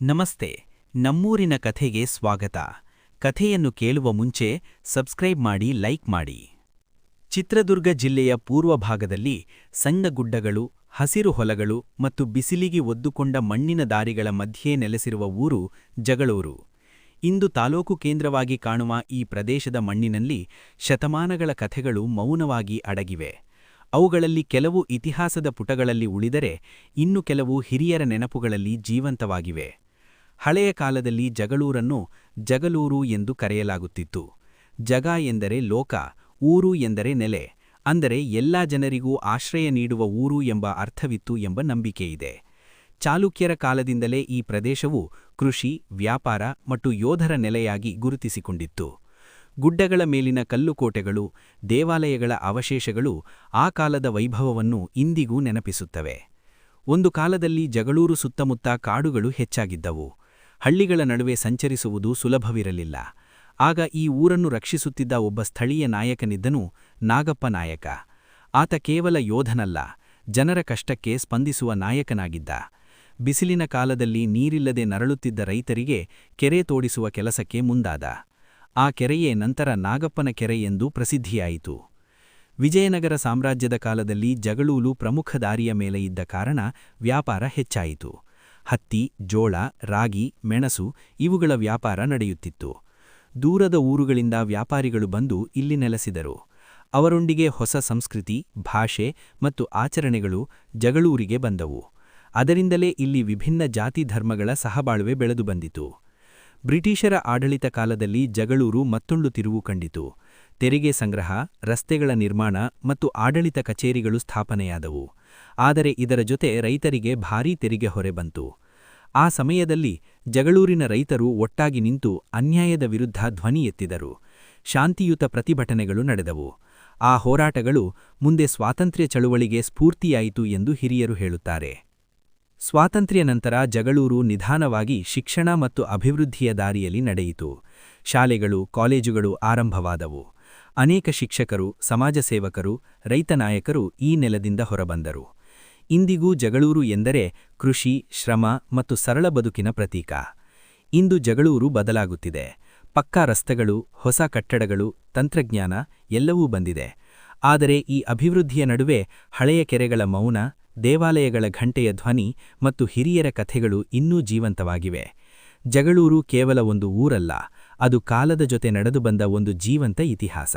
ನಮಸ್ತೆ, ನಮ್ಮೂರಿನ ಕಥೆಗೆ ಸ್ವಾಗತ. ಕಥೆಯನ್ನು ಕೇಳುವ ಮುಂಚೆ ಸಬ್ಸ್ಕ್ರೈಬ್ ಮಾಡಿ, ಲೈಕ್ ಮಾಡಿ. ಚಿತ್ರದುರ್ಗ ಜಿಲ್ಲೆಯ ಪೂರ್ವ ಭಾಗದಲ್ಲಿ ಸಣ್ಣ ಗುಡ್ಡಗಳು ಹಸಿರು ಹೊಲಗಳು ಮತ್ತು ಬಿಸಿಲಿಗೆ ಒದ್ದುಕೊಂಡ ಮಣ್ಣಿನ ದಾರಿಗಳ ಮಧ್ಯೆ ನೆಲೆಸಿರುವ ಊರು ಜಗಳೂರು. ಇಂದು ತಾಲೂಕು ಕೇಂದ್ರವಾಗಿ ಕಾಣುವ ಈ ಪ್ರದೇಶದ ಮಣ್ಣಿನಲ್ಲಿ ಶತಮಾನಗಳ ಕಥೆಗಳು ಮೌನವಾಗಿ ಅಡಗಿವೆ. ಅವುಗಳಲ್ಲಿ ಕೆಲವು ಇತಿಹಾಸದ ಪುಟಗಳಲ್ಲಿ ಉಳಿದರೆ ಇನ್ನು ಕೆಲವು ಹಿರಿಯರ ನೆನಪುಗಳಲ್ಲಿ ಜೀವಂತವಾಗಿವೆ. ಹಳೆಯ ಕಾಲದಲ್ಲಿ ಜಗಳೂರನ್ನು ಜಗಲೂರು ಎಂದು ಕರೆಯಲಾಗುತ್ತಿತ್ತು. ಜಗ ಎಂದರೆ ಲೋಕ, ಊರು ಎಂದರೆ ನೆಲೆ, ಅಂದರೆ ಎಲ್ಲಾ ಜನರಿಗೂ ಆಶ್ರಯ ನೀಡುವ ಊರು ಎಂಬ ಅರ್ಥವಿತ್ತು ಎಂಬ ನಂಬಿಕೆಯಿದೆ. ಚಾಲುಕ್ಯರ ಕಾಲದಿಂದಲೇ ಈ ಪ್ರದೇಶವು ಕೃಷಿ, ವ್ಯಾಪಾರ ಮತ್ತು ಯೋಧರ ನೆಲೆಯಾಗಿ ಗುರುತಿಸಿಕೊಂಡಿತ್ತು. ಗುಡ್ಡಗಳ ಮೇಲಿನ ಕಲ್ಲುಕೋಟೆಗಳು, ದೇವಾಲಯಗಳ ಅವಶೇಷಗಳು ಆ ಕಾಲದ ವೈಭವವನ್ನು ಇಂದಿಗೂ ನೆನಪಿಸುತ್ತವೆ. ಒಂದು ಕಾಲದಲ್ಲಿ ಜಗಳೂರು ಸುತ್ತಮುತ್ತ ಕಾಡುಗಳು ಹೆಚ್ಚಾಗಿದ್ದವು. ಹಳ್ಳಿಗಳ ನಡುವೆ ಸಂಚರಿಸುವುದು ಸುಲಭವಿರಲಿಲ್ಲ. ಆಗ ಈ ಊರನ್ನು ರಕ್ಷಿಸುತ್ತಿದ್ದ ಒಬ್ಬ ಸ್ಥಳೀಯ ನಾಯಕನಿದ್ದನು ನಾಗಪ್ಪ ನಾಯಕ. ಆತ ಕೇವಲ ಯೋಧನಲ್ಲ, ಜನರ ಕಷ್ಟಕ್ಕೆ ಸ್ಪಂದಿಸುವ ನಾಯಕನಾಗಿದ್ದ. ಬಿಸಿಲಿನ ಕಾಲದಲ್ಲಿ ನೀರಿಲ್ಲದೆ ನರಳುತ್ತಿದ್ದ ರೈತರಿಗೆ ಕೆರೆ ತೋಡಿಸುವ ಕೆಲಸಕ್ಕೆ ಮುಂದಾದ. ಆ ಕೆರೆಯೇ ನಂತರ ನಾಗಪ್ಪನ ಕೆರೆ ಎಂದು ಪ್ರಸಿದ್ಧಿಯಾಯಿತು. ವಿಜಯನಗರ ಸಾಮ್ರಾಜ್ಯದ ಕಾಲದಲ್ಲಿ ಜಗಳೂಲು ಪ್ರಮುಖ ದಾರಿಯ ಮೇಲೆ ಇದ್ದ ಕಾರಣ ವ್ಯಾಪಾರ ಹೆಚ್ಚಾಯಿತು. ಹತ್ತಿ, ಜೋಳ, ರಾಗಿ, ಮೆಣಸು ಇವುಗಳ ವ್ಯಾಪಾರ ನಡೆಯುತ್ತಿತ್ತು. ದೂರದ ಊರುಗಳಿಂದ ವ್ಯಾಪಾರಿಗಳು ಬಂದು ಇಲ್ಲಿ ನೆಲೆಸಿದರು. ಅವರೊಂದಿಗೆ ಹೊಸ ಸಂಸ್ಕೃತಿ, ಭಾಷೆ ಮತ್ತು ಆಚರಣೆಗಳು ಜಗಳೂರಿಗೆ ಬಂದವು. ಅದರಿಂದಲೇ ಇಲ್ಲಿ ವಿಭಿನ್ನ ಜಾತಿ ಧರ್ಮಗಳ ಸಹಬಾಳ್ವೆ ಬೆಳೆದು ಬಂದಿತು. ಬ್ರಿಟಿಷರ ಆಡಳಿತ ಕಾಲದಲ್ಲಿ ಜಗಳೂರು ಮತ್ತೊಂದು ತಿರುವು ಕಂಡಿತು. ತೆರಿಗೆ ಸಂಗ್ರಹ, ರಸ್ತೆಗಳ ನಿರ್ಮಾಣ ಮತ್ತು ಆಡಳಿತ ಕಚೇರಿಗಳು ಸ್ಥಾಪನೆಯಾದವು. ಆದರೆ ಇದರ ಜೊತೆ ರೈತರಿಗೆ ಭಾರೀ ತೆರಿಗೆ ಹೊರೆ ಬಂತು. ಆ ಸಮಯದಲ್ಲಿ ಜಗಳೂರಿನ ರೈತರು ಒಟ್ಟಾಗಿ ನಿಂತು ಅನ್ಯಾಯದ ವಿರುದ್ಧ ಧ್ವನಿ ಎತ್ತಿದರು. ಶಾಂತಿಯುತ ಪ್ರತಿಭಟನೆಗಳು ನಡೆದವು. ಆ ಹೋರಾಟಗಳು ಮುಂದೆ ಸ್ವಾತಂತ್ರ್ಯ ಚಳುವಳಿಗೆ ಸ್ಫೂರ್ತಿಯಾಯಿತು ಎಂದು ಹಿರಿಯರು ಹೇಳುತ್ತಾರೆ. ಸ್ವಾತಂತ್ರ್ಯ ನಂತರ ಜಗಳೂರು ನಿಧಾನವಾಗಿ ಶಿಕ್ಷಣ ಮತ್ತು ಅಭಿವೃದ್ಧಿಯ ದಾರಿಯಲ್ಲಿ ನಡೆಯಿತು. ಶಾಲೆಗಳು, ಕಾಲೇಜುಗಳು ಆರಂಭವಾದವು. ಅನೇಕ ಶಿಕ್ಷಕರು, ಸಮಾಜ ಸೇವಕರು, ರೈತ ನಾಯಕರು ಈ ನೆಲದಿಂದ ಹೊರಬಂದರು. ಇಂದಿಗೂ ಜಗಳೂರು ಎಂದರೆ ಕೃಷಿ, ಶ್ರಮ ಮತ್ತು ಸರಳ ಬದುಕಿನ ಪ್ರತೀಕ. ಇಂದು ಜಗಳೂರು ಬದಲಾಗುತ್ತಿದೆ. ಪಕ್ಕಾ ರಸ್ತೆಗಳು, ಹೊಸ ಕಟ್ಟಡಗಳು, ತಂತ್ರಜ್ಞಾನ ಎಲ್ಲವೂ ಬಂದಿದೆ. ಆದರೆ ಈ ಅಭಿವೃದ್ಧಿಯ ನಡುವೆ ಹಳೆಯ ಕೆರೆಗಳ ಮೌನ, ದೇವಾಲಯಗಳ ಘಂಟೆಯ ಧ್ವನಿ ಮತ್ತು ಹಿರಿಯರ ಕಥೆಗಳು ಇನ್ನೂ ಜೀವಂತವಾಗಿವೆ. ಜಗಳೂರು ಕೇವಲ ಒಂದು ಊರಲ್ಲ ಅದು ಕಾಲದ ಜೊತೆ ನಡೆದು ಬಂದ ಒಂದು ಜೀವಂತ ಇತಿಹಾಸ.